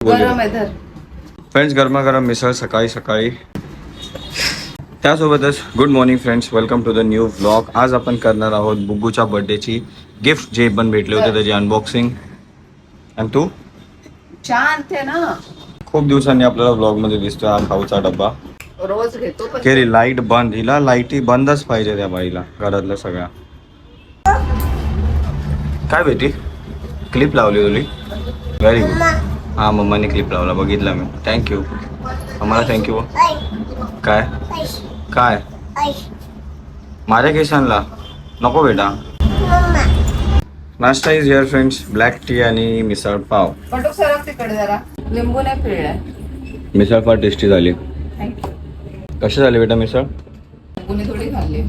गरम फ्रेंड्स गरमागरम मिसळ सकाळी सकाळी त्यासोबतच good morning friends welcome to the new vlog आज आपण करणार आहोत बुग्गूच्या बर्थडेची गिफ्ट जे पण भेटले होते त्याची अनबॉक्सिंग आणि तू? थे ना. खूप दिवसांनी आपल्याला व्लॉगमध्ये दिसतोय हा खाऊचा डब्बा. रोज घेतो पण. केरी लाइट बंद. हिला लाईटी बंदच पाहिजे त्या बाईला घरातल्या सगळ्या. काय बेटी? क्लिप लावली तुली. व्हेरी गुड हा मम्माने क्लिप लावला बघितला मी. थँक्यू आम्हाला थँक्यू काय? काय? माझ्या केसांना नको बेटा. नाश्ता is here friends black tea आणि मिसळ पाव. लिंबू नाही पिळलाय मिसळ फार टेस्टी झाली. कशी झाली बेटा मिसळ? लिंबूने थोडी खाल्ली.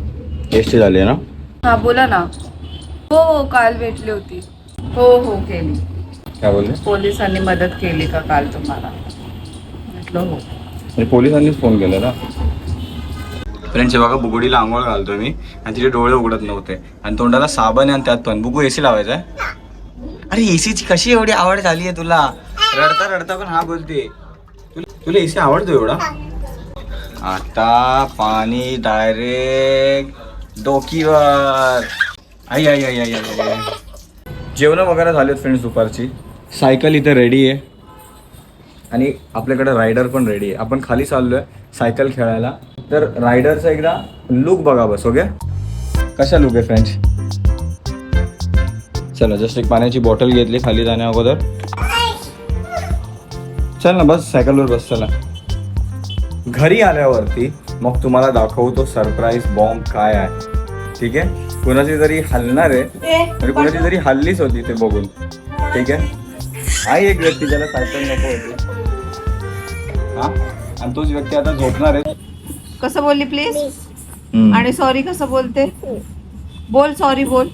टेस्टी झाली ना? हा बोला ना. हो हो काल भेटली होती. हो हो केली. काय बोलले? पोलिसांनी मदत केली का काल तुम्हाला? म्हटलं हो. म्हणजे पोलिसांनीच फोन केला ना फ्रेंड्स बघा बुगडीला आंघोळ घालतोय मी आणि तिचे डोळे उघडत नव्हते. आणि तोंडाला साबण आहे आणि त्यात पण. बुगू एसी लावायचा आहे? अरे एसीची कशी एवढी आवड झाली आहे तुला? रडता रडता पण हा बोलते. तुला तुला एसी आवडतो एवढा? आता पाणी डायरेक्ट डोकीवर. आई आई आई आई जेवण वगैरे झालेत फ्रेंड्स दुपारची? सायकल इथे रेडी आहे. आणि आपल्याकडे रायडर पण रेडी आहे. आपण खाली चाललोय सायकल खेळायला. तर रायडरचा एकदा लुक बघा बस ओके कशा लुक आहे फ्रेंड्स चला जस्ट एक पाण्याची बॉटल घेतली खाली जाण्या अगोदर. चल ना बस सायकलवर बस चला. घरी आल्यावरती मग तुम्हाला दाखवतो सरप्राईज बॉम्ब काय आहे. ठीक आहे? कुणाची तरी हलणार आहे. म्हणजे कुणाची तरी हल्लीच होती ते बघून. ठीक आहे? आहे एक व्यक्ती ज्याला सायकल नको होती. हा? आणि तोच व्यक्ती आता झोपणार आहे. कसं बोलली प्लीज. आणि सॉरी कसं बोलते? बोल सॉरी बोल.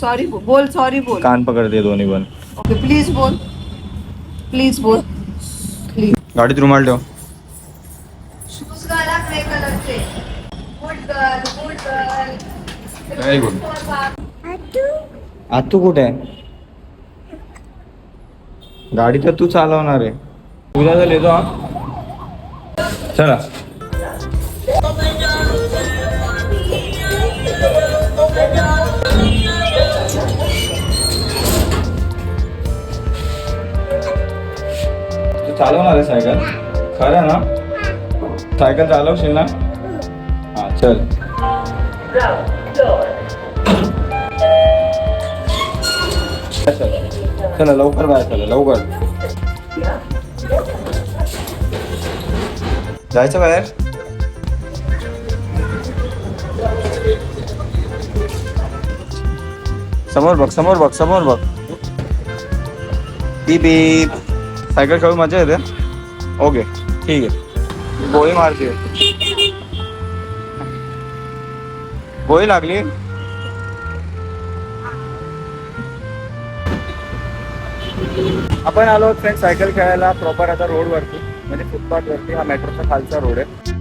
सॉरी बोल सॉरी बोल. कान पकडते दोन्ही पण. ओके प्लीज बोल. प्लीज बोल. प्लीज गाडीत रुमाल ठेव. शूज घाला ग्रे कलरचे good girl good girl Very good. आतू? कुठे? आहे गाडी तर तू चालवणार आहे. उद्या जर येतो चला. तू चालवणार आहे सायकल? खरं ना? सायकल चालवशील ना? हा चल चला. चला लवकर बाहेर चला लवकर. जायचं बाहेर? समोर बघ समोर बघ समोर बघ. बी बीप. सायकल खेळून मजा येते? ओके ठीक आहे. गोळी मारते. गोळी लागली? आपण आलो फ्रेंड सायकल खेळायला प्रॉपर आता रोडवरती म्हणजे फुटपाथ वरती हा मेट्रोचा खालचा रोड आहे.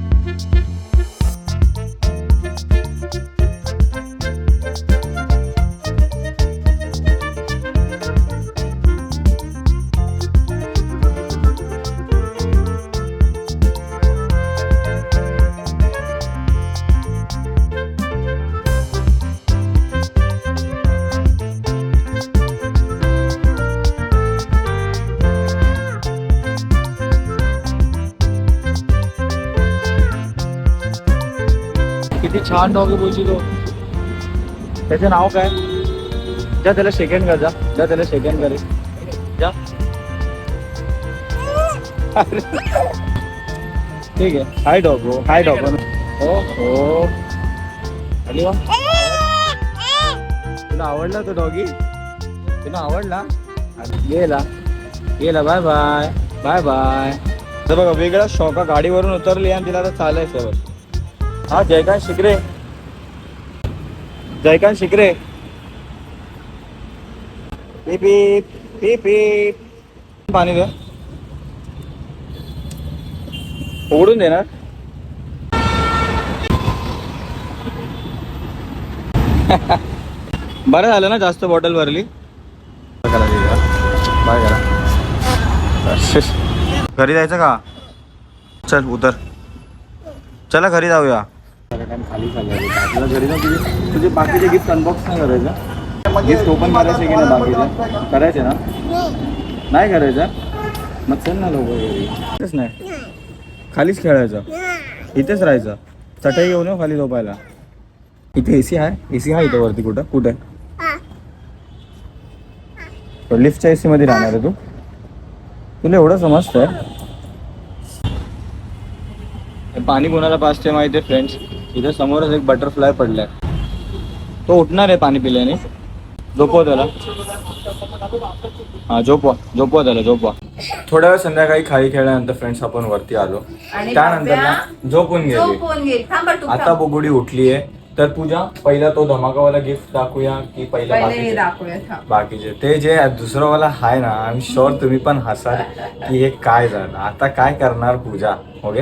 छान डॉग बोलची तो. त्याचं नाव काय? जा त्याला सेकंड कर जा. जा त्याला सेकंड करे. जा. ठीक आहे. हाय डॉग हो हाय डॉग हो. हो वा तुला आवडला तो डॉगी तुला आवडला? अरे, गेला. गेला. बाय बाय बाय बाय तर बघा वेगळा शॉक. गाडीवरून उतरली आणि तिला आता चालायचं बस हा जयकांत शिकरे. जयकांत शिकरे. पीप पीप पाणी दे. उघडून देणार बरं झालं ना जास्त बॉटल भरली? बाय करा घरी जायचं का? चल उतर. चला घरी जाऊया. खाली आपल्याला घरी तुझे तुझे बाकीचे गिफ्ट अनबॉक्स नाही करायचं. गिफ्ट ओपन करायचे की नाही बाकीचे? करायचे ना? नाही करायचं? मग चल ना लोक घरी. तेच नाही. खालीच खेळायचं. इथेच राहायचं. चटई घेऊन येऊ खाली झोपायला. इथे एसी आहे? एसी आहे इथे वरती कुठं? कुठे? लिफ्टच्या एसी मध्ये राहणार आहे तू. तुला एवढं समजतंय? पाणी कोणाला पाचते माहिती आहे फ्रेंड्स इथे समोरच एक बटरफ्लाय पडलाय. तो उठणार आहे पाणी पिल्याने. झोपव त्याला. हा झोपवा. झोपवा त्याला झोपवा. थोड्या वेळ संध्याकाळी खाली खेळल्यानंतर फ्रेंड्स आपण वरती आलो. आणि त्यानंतर ना झोपून गेली. झोपून गेली. थांबा तू आता बुगुडी उठली आहे. तर पूजा पहिला तो धमाकावाला गिफ्ट दाखवूया की पहिला बाकीचे? बाकीचे. ते जे दुसरं वाला आहे ना आय एम शुअर तुम्ही पण हसाल की हे काय झालं. आता काय करणार पूजा? ओके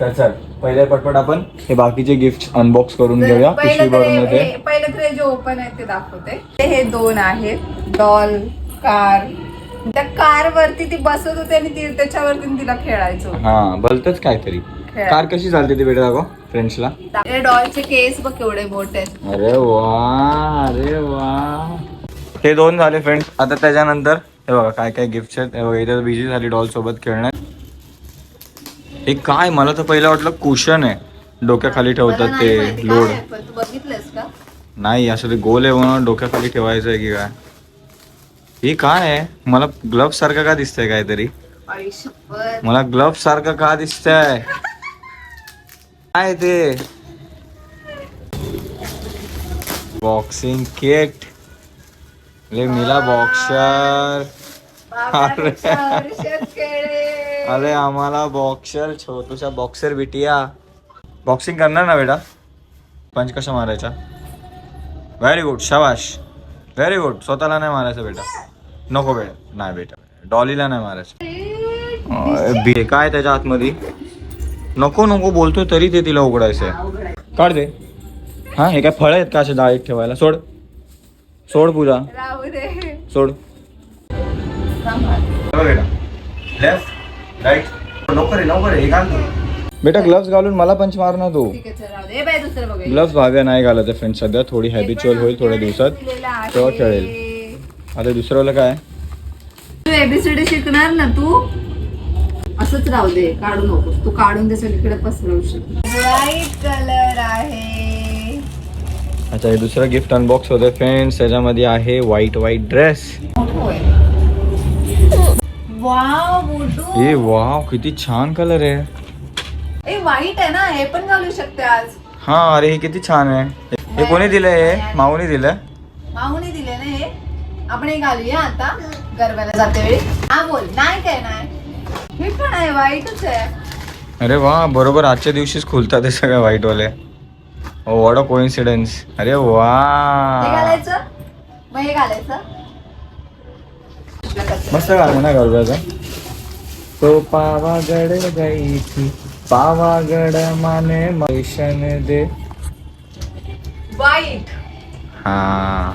तर चल. पहिले पटपट आपण हे बाकीचे गिफ्ट अनबॉक्स करून घेऊया पिशवी पहिलं तर भरून हे- मध्ये पहिलं तर जे ओपन आहे ते दाखवते. हे दोन आहेत. डॉल कार त्या कार वरती ती बसत होती आणि ती त्याच्यावरती तिला खेळायचं. हा भलतच काहीतरी. कार कशी चालते ती बेटा दाखव फ्रेंड्सला डॉलचे केस बघ केवढे मोठे आहेत. अरे वा अरे वा. हे दोन झाले फ्रेंड्स आता त्याच्यानंतर हे बघा काय काय गिफ्ट आहेत. हे बघा इथे बिझी झाली डॉल सोबत खेळण्यात. हे काय? मला तर पहिलं वाटलं कुशन आहे. डोक्याखाली ठेवतात ते लोड. बघितलंस का? नाही असं ते गोल आहे म्हणून डोक्याखाली ठेवायचं आहे की काय? हे काय आहे? मला ग्लव्ह सारखं का दिसतंय काहीतरी? आई शपथ मला ग्लव्ह सारखं का दिसतंय? काय ते? Boxing kit. ले मिला बॉक्सर. अरे. अरे आम्हाला बॉक्सर छोटूसा बॉक्सर बिटिया बॉक्सिंग करणार ना बेटा? पंच कशा मारायचा व्हेरी गुड शाबाश. व्हेरी गुड स्वतःला नाही मारायचं बेटा. नको बेटा. नाही बेटा. डॉलीला नाही मारायचं. बे- काय त्याच्या आतमध्ये? नको नको बोलतोय तरी ते तिला आहे. काढ दे हा हे काय फळ आहेत का असे डाळीत ठेवायला? सोड. सोड पूजा. राहू दे. सोड. थांबा. लेफ्ट राईट लवकर आहे लवकर आहे घाल बेटा ग्लव्स घालून मला पंच मार ना तू. ठीक आहे चल. राहू दे ए बाई दुसरं बघूया. ग्लव्स भाव्या नाही घालत आहे फ्रेंड सध्या थोडी हॅबिच्युअल होईल थोड्या दिवसात. तेव्हा खेळेल. आता दुसरं वाला काय? तू एबीसीडी शिकणार ना तू? असंच राहू दे काढू नकोस. तू काढून ते सगळीकडे पसरवशील व्हाईट कलर आहे. अच्छा हे दुसरं गिफ्ट अनबॉक्स होतं फ्रेंड्स त्याच्यामध्ये आहे व्हाईट व्हाईट ड्रेस वाव ए वाव किती छान कलर आहे. ए व्हाईट आहे ना हे पण घालू शकते आज. हा अरे हे किती छान आहे. हे कोणी दिलंय हे? माऊनी दिलं. माऊने दिले ना हे. आपण हे घालूया आता. गरब्याला जाते वेळी. हा बोल. नाही काय नाही. हे पण आहे व्हाईटच आहे. अरे वा बरोबर आजच्या दिवशीच खुलतात हे सगळे व्हाईट वाले वॉट अ कोइन्सिडन्स अरे हे वा घालायचं? मग हे घालायचं? मस्त गाणं ना गरब्याचा तो पावागड गई थी पावागड माने मैशन दे. व्हाईट हा.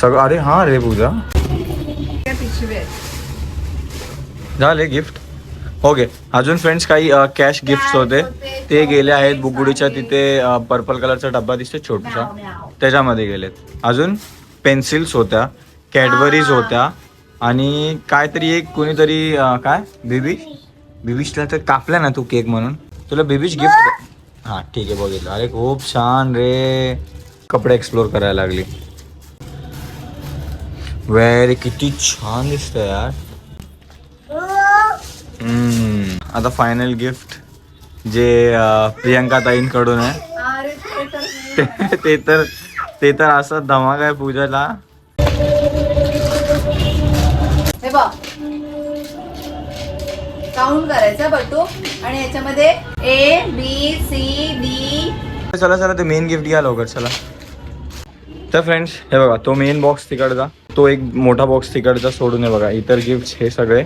सगळं अरे हा रे पूजा. झाले गिफ्ट? ओके अजून फ्रेंड्स काही कॅश गिफ्ट होते. ते गेले आहेत बुगुडीच्या तिथे पर्पल कलरचा डब्बा दिसते छोटासा. त्याच्यामध्ये गेलेत. अजून पेन्सिल्स होत्या कॅडबरीज होत्या. आणि काहीतरी एक कोणीतरी अं, काय? बेबी बेबीशला तर कापल्या ना तू केक म्हणून. तुला बेबीच गिफ्ट हां ठीक आहे बघितलं. अरे खूप छान रे. कपडे एक्सप्लोर करायला लागली. वेरी किती छान दिसतंय यार. हम्म, आता फायनल गिफ्ट जे अं, प्रियंका ताईंकडून आहे. अरे ते तर ते ते तर ते तर असं धमाक आहे पूजाला. बघ. काउंट करायचा बटू. आणि याच्यामध्ये ए बी सी डी चला चला ते मेन गिफ्ट घ्या लवकर चला. तर फ्रेंड्स हे बघा तो मेन बॉक्स तिकडचा तो एक मोठा बॉक्स तिकडचा सोडून आहे बघा इतर गिफ्ट हे सगळे.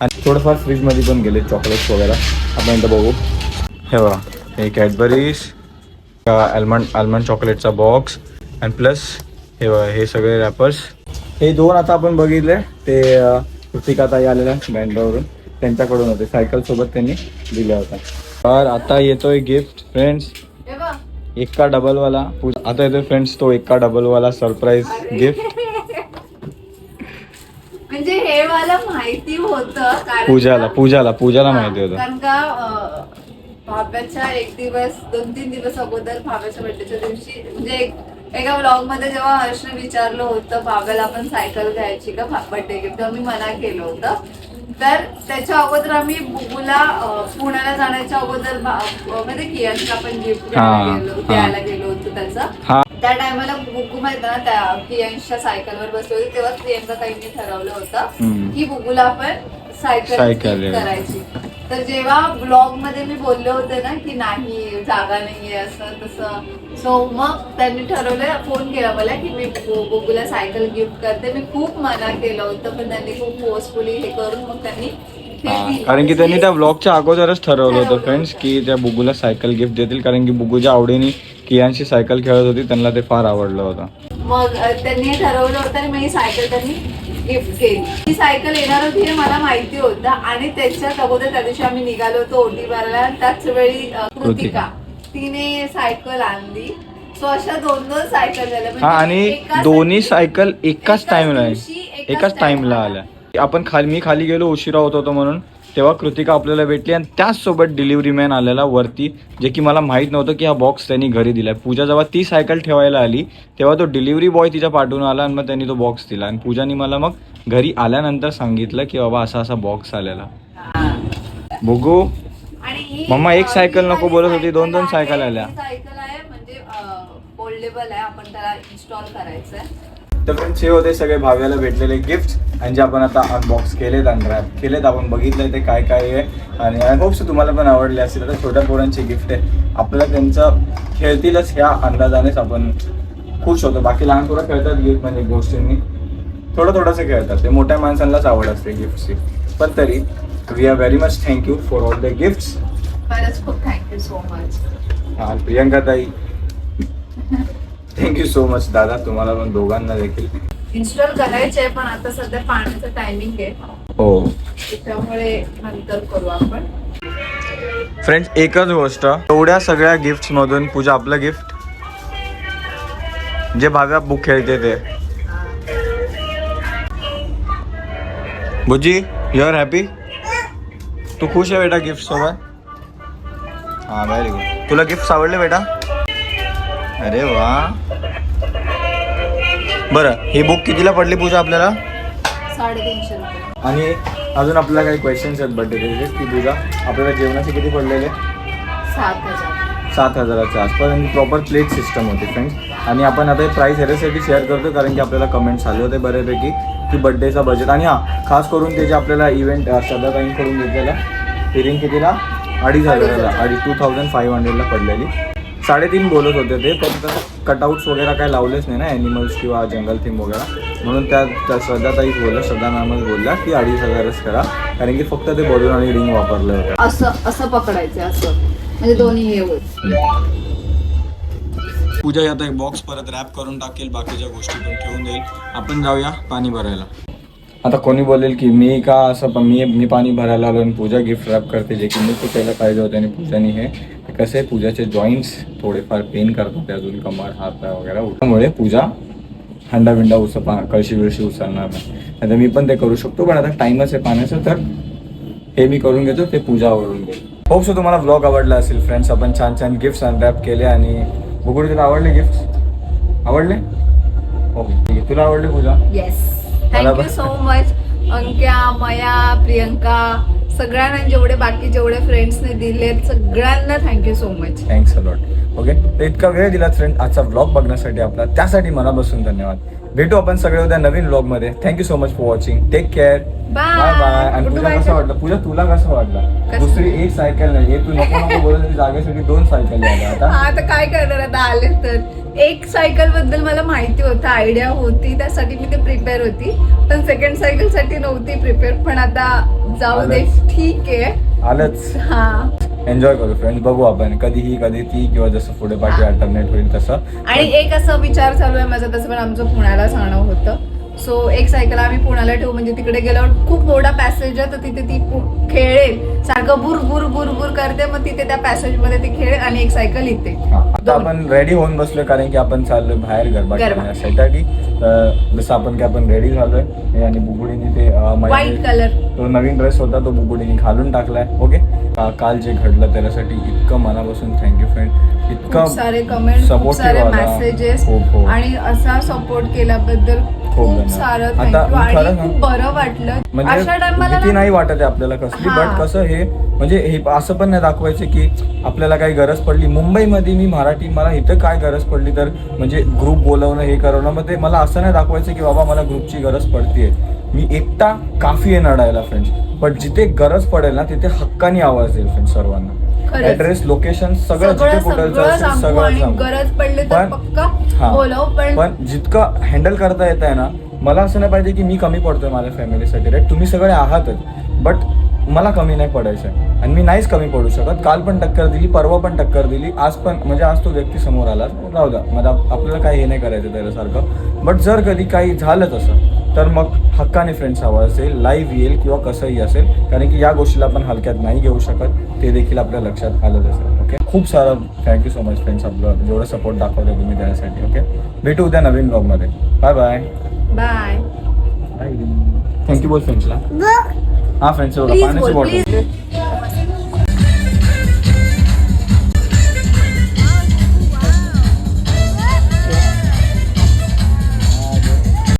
आणि थोडंफार फ्रीजमध्ये पण गेले चॉकलेट्स वगैरे. आपण इथं बघू. हे बघा हे कॅडबरीज अल्मंड अल्मंड चॉकलेटचा बॉक्स आणि प्लस हे बघा हे सगळे रॅपर्स हे दोन आता आपण बघितले. ते कृतिका ताई आलेल्या बँड्रावरून त्यांच्याकडून होते. सायकल सोबत त्यांनी दिल्या होत्या. तर आता येतोय गिफ्ट फ्रेंड्स. एक्का डबलवाला आता येतोय फ्रेंड्स तो एक्का डबलवाला सरप्राईज गिफ्ट. म्हणजे हे मला माहिती होतं पूजाला पूजाला पूजाला माहिती होतं. कारण का अं, भाव्याच्या एक दिवस दोन तीन दिवस अगोदर भाव्याच्या बर्थडेच्या दिवशी म्हणजे एक- ब्लॉगमध्ये जेव्हा हर्षने विचारलं होतं भाव्याला आपण सायकल घ्यायची का बर्थडे गिफ्ट तेव्हा मी मना केलं होतं तर त्याच्या अगोदर आम्ही बुबूला पुण्याला जाण्याच्या अगोदर म्हणजे कियांशला आपण गिफ्ट गेलो. द्यायला गेलो होतो त्याचा त्या टायमाला बुकू माहीत ना त्या कियांशच्या सायकलवर बसले होते तेव्हा प्रियंका ताईंनी ठरवलं होतं. की बुबूला आपण सायकल. करायची तर जेव्हा ब्लॉगमध्ये मी बोलले होते ना की नाही जागा नाहीये असं तसं सो मग त्यांनी ठरवलं फोन केला मला की मी बुबूला सायकल गिफ्ट करते मी खूप मना केलं होतं पण त्यांनी खूप फोर्सफुली हे करून मग त्यांनी. कारण की त्यांनी त्या ब्लॉगच्या अगोदरच ठरवलं होतं फ्रेंड्स. की त्या बुगूला सायकल गिफ्ट देतील कारण की बुगूच्या आवडीने कियांशी सायकल खेळत होती त्यांना ते फार आवडलं होतं मग त्यांनी ठरवलं होतं आणि ही सायकल त्यांनी गिफ्ट केली ही सायकल येणार होती हे मला माहिती होतं आणि त्याच्यात अगोदर त्या दिवशी आम्ही निघालो होतो ओटी बाराला त्याच वेळी कृतिका. तिने सायकल आणली. सो अशा दोन दोन सायकल झाल्या. म्हणजे हा आणि दोन्ही सायकल एकाच एकाच टाइमला दिवशी, एकाच एकाच टाइमला time. आल्या. आपण खाली मी खाली गेलो उशिरा होत होतो म्हणून. तेव्हा कृतिका आपल्याला भेटली आणि त्याचसोबत डिलिव्हरी मॅन आलेला वरती जे की मला माहीत नव्हतं की हा बॉक्स त्यांनी घरी दिलाय. पूजा जेव्हा ती सायकल ठेवायला आली तेव्हा तो डिलिव्हरी बॉय तिच्या पाठवून आला आणि मग त्यांनी तो बॉक्स दिला. आणि पूजानी मला मग घरी आल्यानंतर सांगितलं की बाबा असा असा बॉक्स आलेला. हा. बघू. आणि मम्मा, एक सायकल नको बोलत होती, दोन- दोन आहे. सायकल आल्या. सायकल आहे म्हणजे फोल्डेबल आहे आपण त्याला इन्स्टॉल करायचंय. तर फ्रेंड्स हे होते सगळे भाव्याला भेटलेले गिफ्ट आणि जे आपण आता अनबॉक्स केलेत आणि रॅप केलेत आपण बघितलंय ते काय काय आहे. आणि आय होप्स तुम्हाला पण आवडले असेल. आता छोट्या पोरांचे गिफ्ट आहे. आपल्याला त्यांचं खेळतीलच ह्या अंदाजानेच आपण खुश होतो. बाकी लहान पोरं खेळतात गिफ्ट म्हणजे गोष्टींनी. थोडं थोडंसं खेळतात. ते मोठ्या माणसांनाच आवड असते गिफ्टची पण तरी are very much thank you for all the gifts खरंच खूप थँक्यू सो मच हा प्रियंका ताई थँक्यू सो मच दादा तुम्हाला पण दोघांना देखील. इन्स्टॉल करायचे पण आता सध्या पाण्याचं टायमिंग आहे. हो. त्यामुळे नंतर करू आपण. फ्रेंड्स एकच गोष्ट. एवढ्या सगळ्या गिफ्ट मधून पूजा आपलं गिफ्ट जे भाव्या बुक खेळते ते. बुजी यू आर हॅपी तू खुश आहे बेटा गिफ्ट सोबत? हा व्हेरी गुड तुला गिफ्ट आवडले बेटा? अरे वा. बरं ही बुक कितीला पडली पूजा आपल्याला? आणि अजून आपल्याला काही क्वेश्चन्स आहेत बड्डे की पूजा आपल्याला जेवणाचे किती पडलेले? सात हजार. सात हजाराच्या आसपास आणि प्रॉपर प्लेट सिस्टम होती फ्रेंड्स आणि आपण आता हे प्राईस ह्याच्यासाठी शेअर करतो कारण की आपल्याला कमेंट्स आले होते बऱ्यापैकी की बड्डेचा बजेट आणि हां खास करून ते जे आपल्याला इव्हेंट श्रद्धाताईंकडून घेतलेला हिरिंग कितीला? अडीच हजाराला अडीच टू थाउजंड फाईव्ह हंड्रेडला पडलेली. साडेतीन बोलत होते ते पण कटआउट्स वगैरे काय लावलेच नाही ना ॲनिमल्स किंवा जंगल थीम वगैरे. म्हणून त्या त्या श्रद्धाताईच बोलल्या श्रद्धा मॅमच बोलल्या की अडीच हजारच करा. कारण की फक्त ते बलून आणि रिंग वापरलं होतं. असं असं पकडायचं असं. म्हणजे दोन्ही हे होत पूजा आता एक बॉक्स परत रॅप करून टाकेल बाकीच्या गोष्टी पण ठेवून देईल. आपण जाऊया पाणी भरायला. आता कोणी बोलेल की मी का असं पण मी मी पाणी भरायला आलो आणि पूजा गिफ्ट रॅप करते जे की मी ते पाहिजे होते आणि पूजाने हे कसे कसं आहे पूजाचे जॉईंट्स थोडेफार पेन करतात अजून कमर हात वगैरे त्यामुळे पूजा हंडा विंडा उस पा कळशी विळशी उचलणार नाही. आता मी पण ते करू शकतो पण आता टाइमच आहे पाण्याचं तर हे मी करून घेतो ते पूजा आवडून घेईल होप सो तुम्हाला ब्लॉग आवडला असेल फ्रेंड्स आपण छान छान गिफ्ट्स अनरॅप केले आणि बघू तुला आवडले गिफ्ट आवडले? ओके आहे तुला आवडले Pooja? Yes thank you so much Ankya Maya Priyanka सगळ्यांना जेवढे बाकी जेवढे फ्रेंड्सने दिलेत सगळ्यांना thank you so much thanks a lot okay तर इतका वेळ दिला फ्रेंड आजचा ब्लॉग बघण्यासाठी आपला. त्यासाठी मनापासून धन्यवाद. भेटू आपण सगळे उद्या नवीन ब्लॉगमध्ये thank you so much for watching take care. Bye bye आणि पूजा. कसं वाटलं? पूजा तुला कसं वाटलं? दुसरी एक सायकल नाही. हे तू नको नको बोलत जागेसाठी दोन सायकल आता. हा आता काय करणार? आता आले तर. एक सायकलबद्दल मला माहिती होतं आयडिया होती. त्यासाठी मी ते प्रिपेअर होती. पण सेकंड सायकलसाठी नव्हती प्रिपेअर पण आता जाऊ दे. ठीक आहे. आलंच. हा. एन्जॉय करू फ्रेंड्स बघू आपण. कधीही कधी ती किंवा जसं पुढे पाठी अल्टरनेट होईल तसं. आणि एक असा विचार चालू आहे माझा तसं पण आमचं पुण्याला जाणं होतं. सो एक सायकल आम्ही पुण्याला ठेवू म्हणजे तिकडे गेल्यावर खूप मोठा पॅसेज आहे तर तिथे ती खेळेल. सारखं बुर बुर बुर बुर करते मग तिथे त्या पॅसेजमध्ये ती खेळेल आणि एक सायकल इथे हा, आता आपण रेडी होऊन बसलोय कारण की आपण चाललोय बाहेर गरबा. खेळण्यासाठी. जसं आपण की आपण रेडी झालोय हे आणि बुबुडीने ते व्हाईट कलर तो नवीन ड्रेस होता तो बुबुडीने घालून टाकलाय ओके काल जे घडलं त्याच्यासाठी इतकं मनापासून थँक्यू फ्रेंड खूप सारे कमेंट supportive सारे. मेसेजेस खूप, हो. आणि असा सपोर्ट केल्याबद्दल खूप धन्यवाद. सारं आता थँक्यू मी खरं आणि सांग- खूप बरं वाटलं. म्हणजे अशा भीती नाही वाटत आहे आपल्याला कसली हा. बट कसं हे म्हणजे हे असं पण नाही दाखवायचं की आपल्याला काही गरज पडली. मुंबईमध्ये मी मराठी मला इथं काय गरज पडली तर म्हणजे ग्रुप बोलवणं हे करवणं मग ते मला असं नाही दाखवायचं की बाबा मला ग्रुपची गरज पडतीये. मी एकटा काफी आहे नडायला फ्रेंड्स पण जिथे गरज पडेल ना तिथे हक्कानी आवाज येईल फ्रेंड्स सर्वांना. खरंच. ऍड्रेस लोकेशन सगळं जिथे कुठं सगळं जायचं सांगू सगळं आणि सांगू. गरज पडली तर पण- पक्का हा. बोलव पण पण जितकं हँडल करता येत आहे ना मला असं नाही पाहिजे की मी कमी पडतोय माझ्या फॅमिलीसाठी राईट तुम्ही सगळे आहातच बट मला कमी नाही पडायचं आहे. आणि मी नाहीच कमी पडू शकत. काल पण टक्कर दिली परवा पण टक्कर दिली. आज पण म्हणजे आज तो व्यक्ती समोर आला. राहू द्या. म्हणजे आप- आपल्याला काही हे नाही करायचं त्याच्यासारखं. बट जर कधी काही झालं तसं तर मग हक्काने फ्रेंड्स आवाज येईल लाईव्ह येईल किंवा कसंही असेल कारण की या गोष्टीला आपण हलक्यात नाही घेऊ शकत. ते देखील आपल्या लक्षात आलंच असेल ओके खूप सारं थँक्यू सो मच फ्रेंड्स आपलं जेवढं सपोर्ट दाखवलं तुम्ही त्यासाठी ओके भेटू उद्या नवीन ब्लॉगमध्ये बाय बाय बाय थँक्यू बोल फ्रेंड्सला हा फ्रेंड्स प्लीज पाण्याची बोल बॉटल